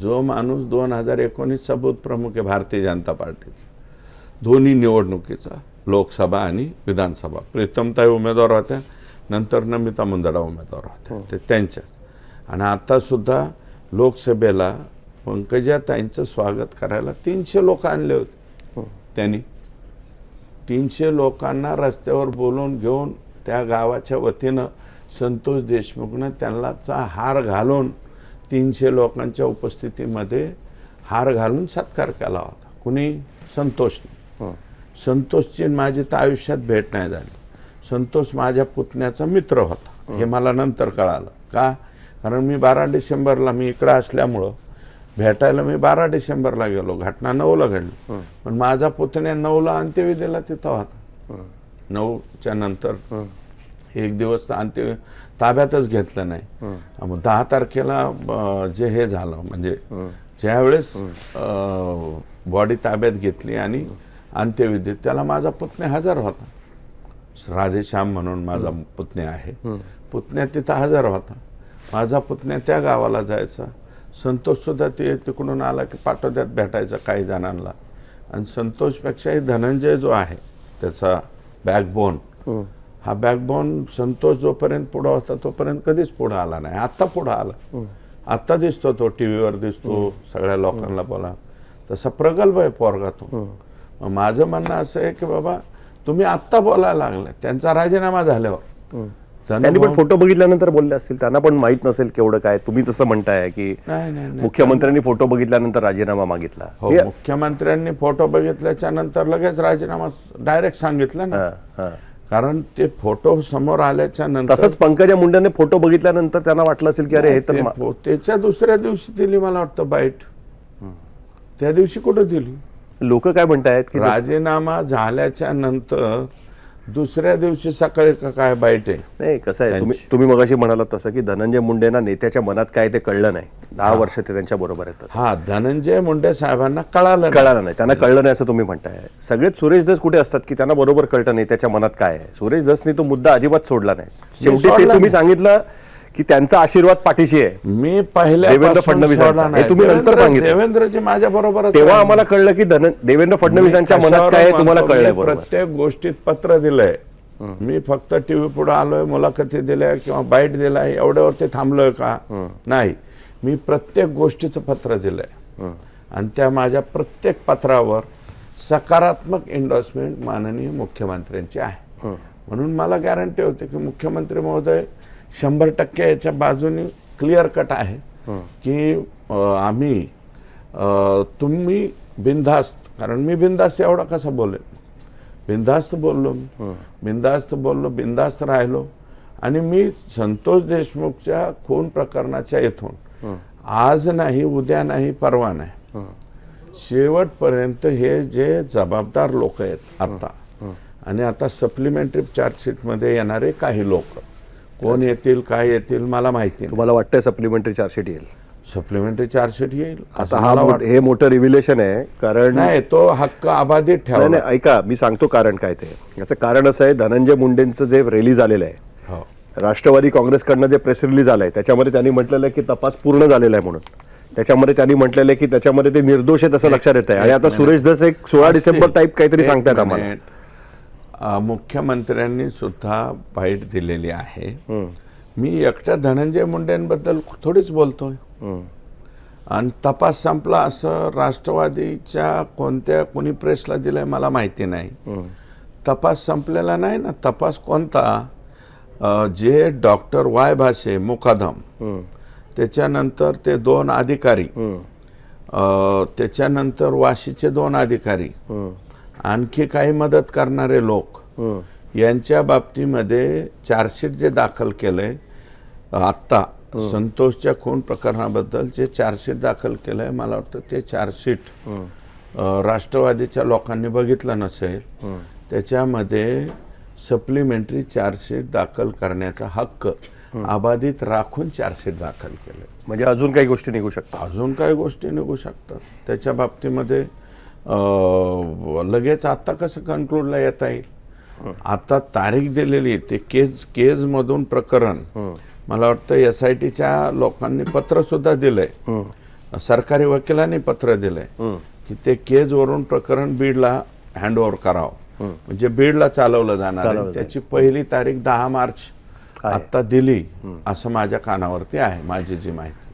जो माणूस दोन हजार एकोणीसचा प्रमुख आहे भारतीय जनता पार्टीचा. दोन्ही निवडणुकीचा लोकसभा आणि विधानसभा. प्रीतमताई उमेदवार होत्या नंतर नमिता मुंदडा उमेदवार होत्या. ते त्यांच्याच. आणि आतासुद्धा लोकसभेला पंकजाताईंचं स्वागत करायला तीनशे लोक आणले होते. त्यांनी. तीनशे लोकांना रस्त्यावर बोलवून घेऊन त्या गावाच्या वतीनं संतोष देशमुखनं त्यांनाचा हार घालून तीनशे लोकांच्या उपस्थितीमध्ये हार घालून सत्कार केला होता. कुणी? संतोषने संतोषची आणि माझी तर आयुष्यात भेट नाही झाली. संतोष माझ्या पुतण्याचा मित्र होता. हे. मला नंतर कळालं. का? कारण मी बारा डिसेंबरला मी इकडं असल्यामुळं भेटायला मी बारा डिसेंबरला गेलो. घटना नऊला घडली. पण माझा पुतण्या नऊला अंत्यविधीला तिथं होता. नऊच्या नंतर एक दिवस तर अंत्य ताब्यातच घेतलं नाही. मग दहा तारखेला जे हे झालं म्हणजे ज्यावेळेस बॉडी ताब्यात घेतली आणि अंत्यविधीत त्याला माझा पुतण्या हजर होता. राधेश्याम म्हणून माझा पुतण्या आहे. पुतण्या तिथं हजर होता. माझा पुतण्या त्या गावाला जायचा. संतोष सुद्धा ते तिकडून आला की पाठोद्यात भेटायचा काही जणांना. आणि संतोषपेक्षाही धनंजय जो आहे त्याचा बॅकबोन हा बॅकबोन संतोष जोपर्यंत पुढं होता तोपर्यंत कधीच पुढं आला नाही. आत्ता पुढं आला. आत्ता दिसतो तो टी व्हीवर दिसतो सगळ्या लोकांना बोला. तसा प्रगल्भ आहे पोरगा तो. माझं म्हणणं असं आहे की बाबा तुम्ही आत्ता बोलायला लागले त्यांचा राजीनामा झाल्यावर. त्यांनी पण फोटो बघितल्यानंतर बोलले असतील त्यांना पण माहीत नसेल केवढं काय तुम्ही जसं म्हणताय की नाही नाही नाही. मुख्यमंत्र्यांनी फोटो बघितल्यानंतर राजीनामा मागितला. हो मुख्यमंत्र्यांनी फोटो बघितल्याच्या नंतर लगेच राजीनामा डायरेक्ट सांगितलं ना. कारण ते फोटो समोर आल्याच्यानंतर तसंच पंकजा मुंडेने फोटो बघितल्यानंतर त्यांना वाटलं असेल की अरे हे तर मा- त्याच्या दुसऱ्या दिवशी दिली मला वाटतं बाईट. त्या दिवशी कुठं दिली? लोक काय म्हणतायत की राजीनामा झाल्याच्यानंतर दुसऱ्या दिवशी सकाळी का काय बाईट आहे नाही कसं आहे तुम्ही. तुम्ही मगाशी म्हणालात तसं की धनंजय मुंडेंना नेत्याच्या मनात काय ते कळलं नाही दहा वर्ष ते त्यांच्या बरोबर आहेत. हा धनंजय मुंडे साहेबांना कळालं. कळालं नाही त्यांना कळलं नाही असं तुम्ही म्हणताय सगळेच सुरेश दस कुठे असतात की त्यांना बरोबर कळतं नाही त्याच्या मनात काय आहे सुरेश दसनी तो मुद्दा अजिबात सोडला नाही शेवटी ते तुम्ही. सांगितलं की त्यांचा आशीर्वाद पाठीशी आहे. मी पहिल्या देवेंद्र फडणवीसांचा. हे तुम्ही नंतर सांगितलं. देवेंद्रजी माझ्या बरोबर तेव्हा आम्हाला कळलं की धन देवेंद्र फडणवीसांच्या मनात काय तुम्हाला कळलंय बरोबर. प्रत्येक गोष्टीत पत्र दिलंय. मी फक्त टीव्ही पुढे आलोय मुलाखती दिल्या किंवा बाईट दिलाय एवढ्यावरती थांबलोय का? नाही. मी प्रत्येक गोष्टीचं पत्र दिलंय. आणि त्या माझ्या प्रत्येक पत्रावर सकारात्मक एन्डॉर्समेंट माननीय मुख्यमंत्र्यांची आहे. म्हणून मला गॅरंटी होते की मुख्यमंत्री महोदय शंभर टक्के याच्या बाजूनी क्लिअर कट आहे की आम्ही तुम्ही बिनधास्त कारण मी बिनधास्त एवढा कसा बोलेल बिनधास्त बोललो मी. बिनधास्त बोललो बिनधास्त राहिलो. आणि मी संतोष देशमुखच्या खून प्रकरणाच्या इथून आज नाही उद्या नाही परवा नाही. शेवटपर्यंत हे जे जबाबदार लोक आहेत आता आणि आता सप्लिमेंटरी चार्जशीटमध्ये येणारे काही लोक कोण येतील काय येतील मला माहिती नाही. तुम्हाला वाटतंय सप्लिमेंटरी चार्जशीट येईल? सप्लिमेंटरी चार्जशीट येईल आता हा मला मोठ-. हे रिव्हिलेशन आहे कारण नाही तो हक्क अबाधित नाही ठेवला नाही, ऐका मी सांगतो कारण काय ते. याचं कारण असं आहे धनंजय मुंडेंचं जे रिलीज आलेलं आहे हो. राष्ट्रवादी काँग्रेसकडनं जे प्रेस रिलीज आलंय त्याच्यामध्ये त्यांनी म्हटलेलं आहे की तपास पूर्ण झालेला आहे म्हणून. त्याच्यामध्ये त्यांनी म्हटलेलं आहे की त्याच्यामध्ये ते निर्दोष आहेत असं लक्षात येत आहे आणि आता सुरेश दस एक सोळा डिसेंबर टाईप काहीतरी एक सांगतायत आम्हाला. मिनिट. मुख्यमंत्र्यांनी सुद्धा बाईट दिलेली आहे. मी एकट्या धनंजय मुंडेंबद्दल थोडीच बोलतोय. आणि तपास संपला असं राष्ट्रवादीच्या कोणत्या कोणी प्रेसला दिलंय मला माहिती नाही. तपास संपलेला नाही ना. तपास कोणता? जे डॉक्टर वाय भाषे मुकादम. त्याच्यानंतर ते दोन अधिकारी. त्याच्यानंतर वाशीचे दोन अधिकारी. आणखी काही मदत करणारे लोक यांच्या बाबतीमध्ये चार्जशीट जे दाखल केलंय आत्ता संतोषच्या खून प्रकरणाबद्दल जे चार्जशीट दाखल केलंय मला वाटतं ते चार्जशीट राष्ट्रवादीच्या लोकांनी बघितलं नसेल त्याच्यामध्ये सप्लिमेंटरी चार्जशीट दाखल करण्याचा हक्क अबाधित राखून चार्जशीट दाखल केलं म्हणजे अजून काही गोष्टी निघू शकतात. अजून काही गोष्टी निघू शकतात. त्याच्या बाबतीमध्ये लगेच आता कसं कन्क्लूडला येता येईल? आता तारीख दिलेली ते केज केजमधून प्रकरण. मला वाटतं एस आय टीच्या लोकांनी पत्र सुद्धा दिलंय. सरकारी वकिलांनी पत्र दिलंय की ते केजवरून प्रकरण बीडला हँडओव्हर करावं. म्हणजे बीडला चालवलं जाणार त्याची पहिली तारीख दहा मार्च. आता दिली असं माझ्या कानावरती आहे माझी जी माहिती.